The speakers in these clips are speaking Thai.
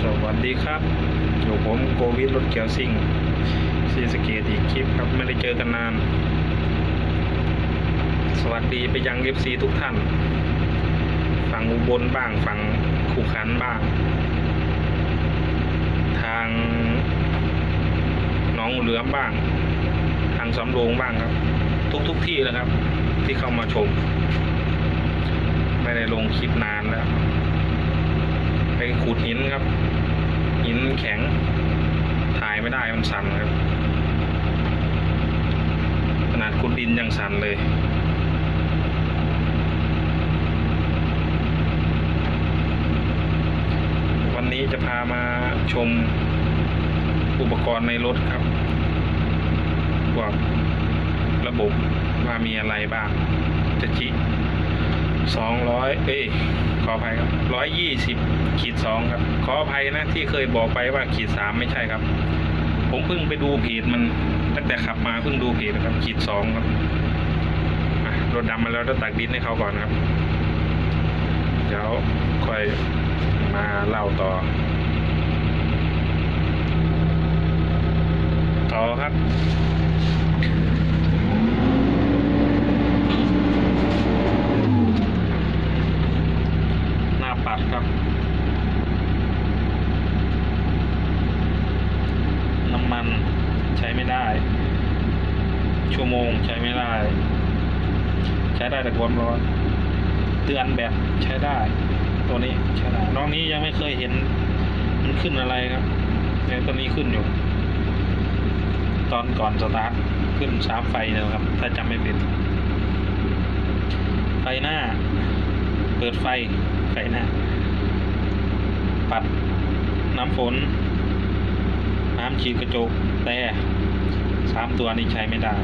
สวัสดีครับ อยู่ผมโกวิทรถเกียวซิ่งซีสเกตอีกคลิปครับไม่ได้เจอกันนาน สวัสดีไปยังเอฟซีทุกท่าน ฝั่งอุบลบ้างฝั่งคูขันบ้าง ทางน้องเหลือมบ้าง ทางสำโรงบ้างครับ ทุกทุกที่เลยครับ ที่เข้ามาชม ไม่ได้ลงคลิปนานแล้วไปขูดหินครับ หินแข็ง ถ่ายไม่ได้มันสั่นครับ ขนาดขุดดินยังสั่นเลยวันนี้จะพามาชมอุปกรณ์ในรถครับพวกระบบว่ามีอะไรบ้างจะจิ สองร้อยเอ้ยขออภัยครับร้อยยี่สิบขีดสองครับ ขออภัยนะที่เคยบอกไปว่าขีดสามไม่ใช่ครับ ผมเพิ่งไปดูเพจมันตั้งแต่ขับมาเพิ่งดูเพจนะครับขีดสองครับรถดำมาแล้วต้องตักดินให้เขาก่อนครับ เดี๋ยวค่อยมาเล่าต่อ ต่อครับ หน้าปัดครับ น้ำมันใช้ไม่ได้ ชั่วโมงใช้ ไม่ได้ใช้ได้แต่ความร้อนเตือนแบตใช้ได้ ตัวนี้ใช้ได้น้องนี้ยังไม่เคยเห็น มันขึ้นอะไรครับเนี่ยตัวนี้ขึ้นอยู่ ตอนก่อนสตาร์ทขึ้นสามไฟนะครับ ถ้าจำไม่ผิดไฟหน้า เปิดไฟไฟหน้า ปัดน้ำฝน น้ำฉีดกระจกแต่สามตัวนี้ใช้ไม่ได้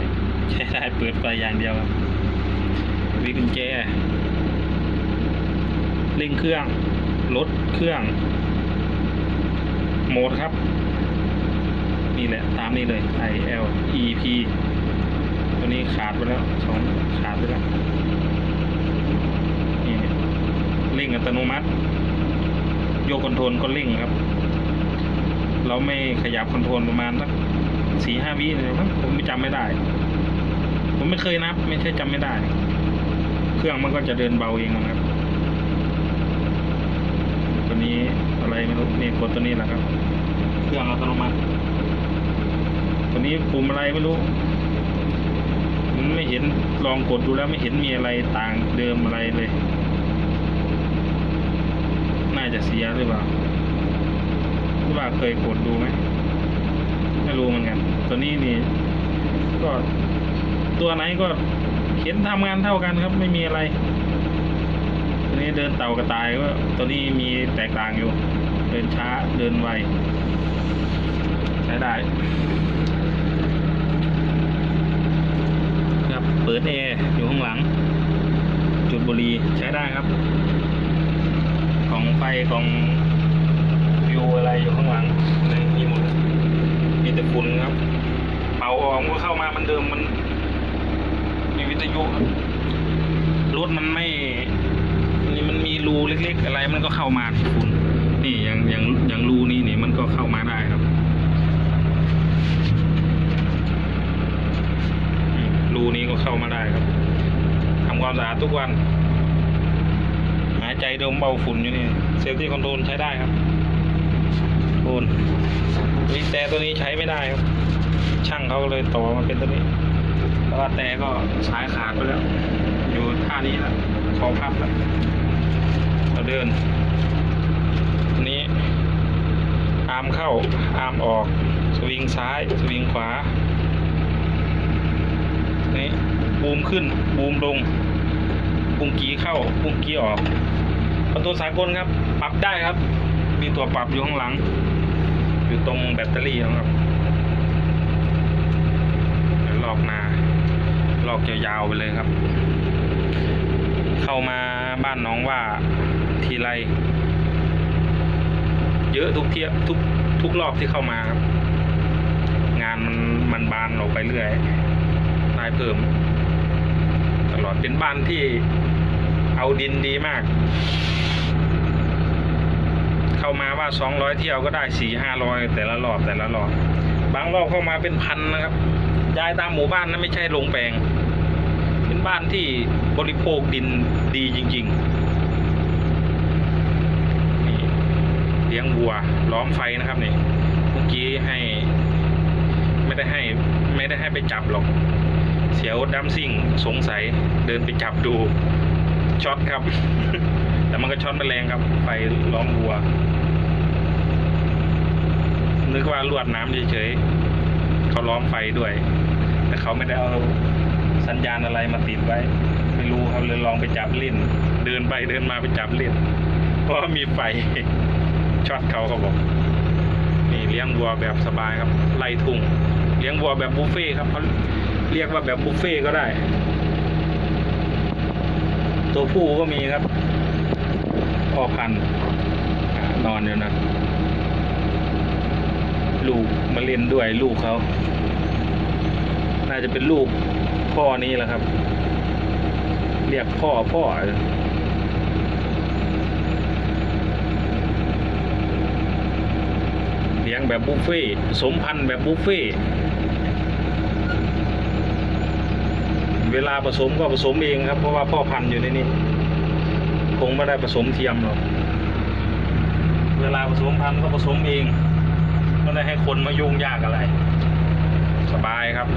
ใช้ได้เปิดไฟอย่างเดียวครับวิกุญแจเร่งเครื่องลดเครื่อง โหมดครับ นี่แหละ ตามนี้เลย I L E P ตัวนี้ขาดไปแล้วสองขาดไปแล้วนี่เร่งอัตโนมัติ โยกคอนโทรลก็เร่งครับ เราไม่ขยับคอนโทรลประมาณสักสี่ห้าวิเลยครับผมไม่จำไม่ได้ ผมไม่เคยนับ ไม่ใช่จำไม่ได้ เครื่องมันก็จะเดินเบาเองนะครับ ตัวนี้อะไรไม่รู้นี่กดตัวนี้แหละครับ เครื่องอัตโนมัติ ตัวนี้ปุ่มอะไรไม่รู้มันไม่เห็นลองกดดูแล้วไม่เห็นมีอะไรต่างเดิมอะไรเลย น่าจะเสียหรือเปล่าหรือว่าเคยกดดูไหมไม่รู้เหมือนกัน ตัวนี้นี่ก็ ตัวไหนก็เห็นทำงานเท่ากันครับไม่มีอะไร ตัวนี้เดินเต่ากระต่ายก็ตัวนี้มีแตกต่างอยู่ เดินช้าเดินไวใช้ได้ครับเปิดแอร์อยู่ข้างหลัง จุดบุรีใช้ได้ครับ ของไฟของวิวอะไรอยู่ข้างหลังนมีหมดมีแต่ฝุ่นครับเป่าออกมันก็เข้ามามันเดิมมัน ทยุรถมันไม่นี่มันมีรูเล็ก ๆ อะไรมันก็เข้ามาที่ฝุ่นนี่อย่างอย่างอย่างรูนี้นี่มันก็เข้ามาได้ครับรูนี้ก็เข้ามาได้ครับทำความสะอาดทุกวัน หายใจดมเบาฝุ่นอยู่นี่เซฟตี้คอนโทรลใช้ได้ครับโอนนี่แต่ตัวนี้ใช้ไม่ได้ครับ ช่างเขาเลยต่อมาเป็นตัวนี้ เพราะว่าแต่ก็สายขาดไปแล้ว อยู่ท่านี้แล้วคอพับแล้วเราเดินนี้อาร์มเข้าอาร์มออก สวิงซ้าย สวิงขวา นี่บูมขึ้น บูมลงปุ่งกีเข้าปุ่งกีออกคอนโทรลสากลครับ ปรับได้ครับ มีตัวปรับอยู่ข้างหลัง อยู่ตรงแบตเตอรี่นะครับเดี๋ยวลอกนา อกยาวๆไปเลยครับ เข้ามาบ้านน้องว่าทีไร เยอะทุกเที่ยวทุกทุกรอบที่เข้ามาครับ งานมันมันบานออกไปเรื่อยได้เพิ่ม ตลอดเป็นบ้านที่เอาดินดีมาก เข้ามาว่าสองร้อยเที่ยวก็ได้สี่ห้าร้อยแต่ละรอบแต่ละรอบบางรอบเข้ามาเป็นพันนะครับย้ายตามหมู่บ้านนะไม่ใช่ลงแปลง บ้านที่บริโภคดินดีจริงๆนี่เลี้ยงวัวล้อมไฟนะครับนี่เมื่อกี้ให้ ไม่ได้ให้ ไม่ได้ให้ไปจับหรอก เสียวดัมซิ่งสงสัยเดินไปจับดูช็อตครับ แต่มันก็ช็อตไม่แรงครับไฟล้อมวัว นึกว่าลวดน้ำเฉยๆเขาล้อมไฟด้วย แต่เขาไม่ได้เอา สัญญาณอะไรมาติดไว้ ไม่รู้ครับเลยลองไปจับเล่น เดินไปเดินมาไปจับเล่น เพราะมีไฟช็อตเขาเขาบอก นี่เลี้ยงวัวแบบสบายครับ ไล่ทุ่งเลี้ยงวัวแบบบุฟเฟ่ครับเขาเรียกว่าแบบบุฟเฟ่ก็ได้ ตัวผู้ก็มีครับพ่อพันธุ์นอนอยู่นะ ลูกมาเล่นด้วยลูกเขา น่าจะเป็นลูก พ่อนี้แหละครับ เรียกพ่อพ่อเลี้ยงแบบบุฟเฟ่สมพันธุ์แบบบุฟเฟ่เวลาผสมก็ผสมเองครับ เพราะว่าพ่อพันธุ์อยู่ในนี้คงไม่ได้ผสมเทียมหรอกเวลาผสมพันธุ์ก็ผสมเองไม่ได้ให้คนมายุ่งยากอะไร สบายครับ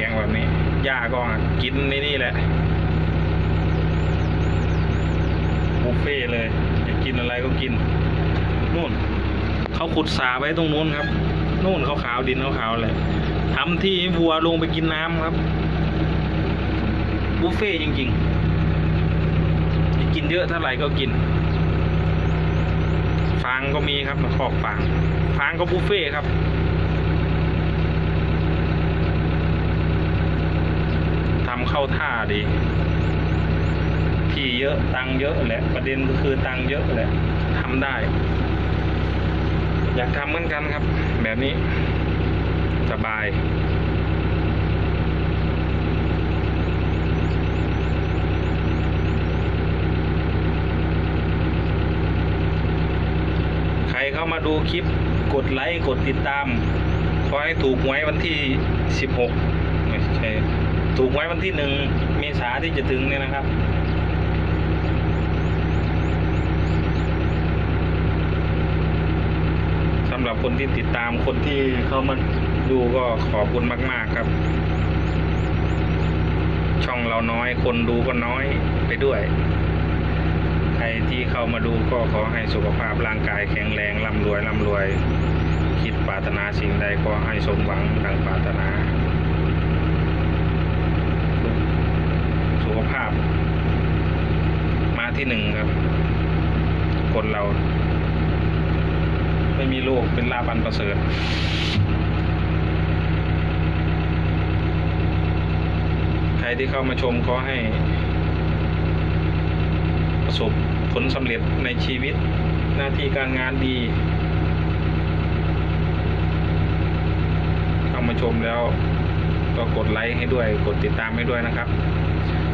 ลี้ยงแบบนี้หญ้าก็กินในนี่แหละบุฟเฟ่เลยอยากกินอะไรก็กินนู่นเขาขุดสาไว้ตรงนู้นครับนู่นเขาขาวๆดินเขาขาวๆเลยทำที่วัวลงไปกินน้ำครับบุฟเฟ่จริงๆจะกินเยอะเท่าไหร่ก็กิน ฟางก็มีครับมาคอกฟาง ฟางก็บุฟเฟ่ครับ ทำ เข้าท่าดี ที่เยอะตังเยอะแหละ ประเด็นก็คือตังเยอะแหละทำได้ อยากทำเหมือนกันครับ แบบนี้ สบายใครเข้ามาดูคลิปกดไลค์ กดติดตาม ขอให้ถูกหวยวันที่ 16 ไม่ใช่ ถูกหวยวันที่หนึ่งเมษาที่จะถึงเนี่ยนะครับ สำหรับคนที่ติดตามคนที่เข้ามาดูก็ขอบคุณมาก ๆครับ ช่องเราน้อยคนดูก็น้อยไปด้วย ใครที่เข้ามาดูก็ขอให้สุขภาพร่างกายแข็งแรงร่ำรวยร่ำรวย คิดปรารถนาสิ่งใดก็ให้สมหวังดังปรารถนา สุขภาพ มาที่หนึ่งครับ คนเรา ไม่มีโรคเป็นลาบันประเสริฐใครที่เข้ามาชมขอให้ ประสบผลสำเร็จในชีวิตหน้าที่การงานดี เข้ามาชมแล้วก็กดไลค์ให้ด้วย กดติดตามให้ด้วยนะครับ